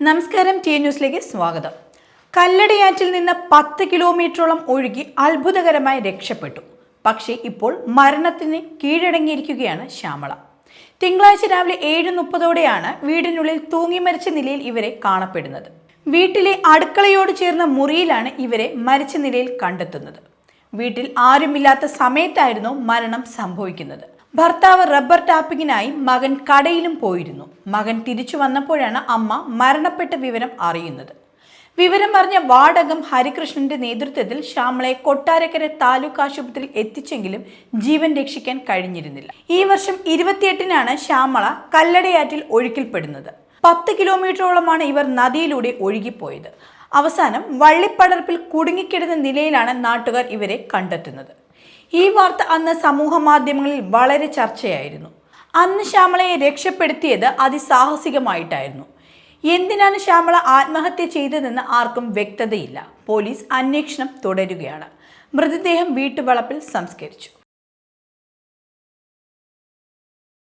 നമസ്കാരം ടി ന്യൂസിലേക്ക് സ്വാഗതം. കല്ലടയാറ്റിൽ നിന്ന് പത്ത് കിലോമീറ്ററോളം ഒഴുകി അത്ഭുതകരമായി രക്ഷപ്പെട്ടു. പക്ഷേ ഇപ്പോൾ മരണത്തിന് കീഴടങ്ങിയിരിക്കുകയാണ് ശ്യാമള. തിങ്കളാഴ്ച രാവിലെ ഏഴ് മുപ്പതോടെയാണ് വീടിനുള്ളിൽ തൂങ്ങി മരിച്ച നിലയിൽ ഇവരെ കാണപ്പെടുന്നത്. വീട്ടിലെ അടുക്കളയോട് ചേർന്ന മുറിയിലാണ് ഇവരെ മരിച്ച നിലയിൽ കണ്ടെത്തുന്നത്. വീട്ടിൽ ആരുമില്ലാത്ത സമയത്തായിരുന്നു മരണം സംഭവിക്കുന്നത്. ഭർത്താവ് റബ്ബർ ടാപ്പിങ്ങിനായി മകൻ കടയിലും പോയിരുന്നു. മകൻ തിരിച്ചു വന്നപ്പോഴാണ് അമ്മ മരണപ്പെട്ട വിവരം അറിയുന്നത്. വിവരം അറിഞ്ഞ വാടകം ഹരികൃഷ്ണന്റെ നേതൃത്വത്തിൽ ശ്യാമളെ കൊട്ടാരക്കര താലൂക്ക് ആശുപത്രിയിൽ എത്തിച്ചെങ്കിലും ജീവൻ രക്ഷിക്കാൻ കഴിഞ്ഞിരുന്നില്ല. ഈ വർഷം ഇരുപത്തിയെട്ടിനാണ് ശ്യാമള കല്ലടയാറ്റിൽ ഒഴുക്കിൽപ്പെടുന്നത്. പത്ത് കിലോമീറ്ററോളമാണ് ഇവർ നദിയിലൂടെ ഒഴുകിപ്പോയത്. അവസാനം വള്ളിപ്പടർപ്പിൽ കുടുങ്ങിക്കിടന്ന നിലയിലാണ് നാട്ടുകാർ ഇവരെ കണ്ടെത്തുന്നത്. ഈ വാർത്ത അന്ന് സമൂഹ മാധ്യമങ്ങളിൽ വളരെ ചർച്ചയായിരുന്നു. അന്ന് ശ്യാമളയെ രക്ഷപ്പെടുത്തിയത് അതിസാഹസികമായിട്ടായിരുന്നു. എന്തിനാണ് ശ്യാമള ആത്മഹത്യ ചെയ്തതെന്ന് ആർക്കും വ്യക്തതയില്ല. പോലീസ് അന്വേഷണം തുടരുകയാണ്. മൃതദേഹം വീട്ടുവളപ്പിൽ സംസ്കരിച്ചു.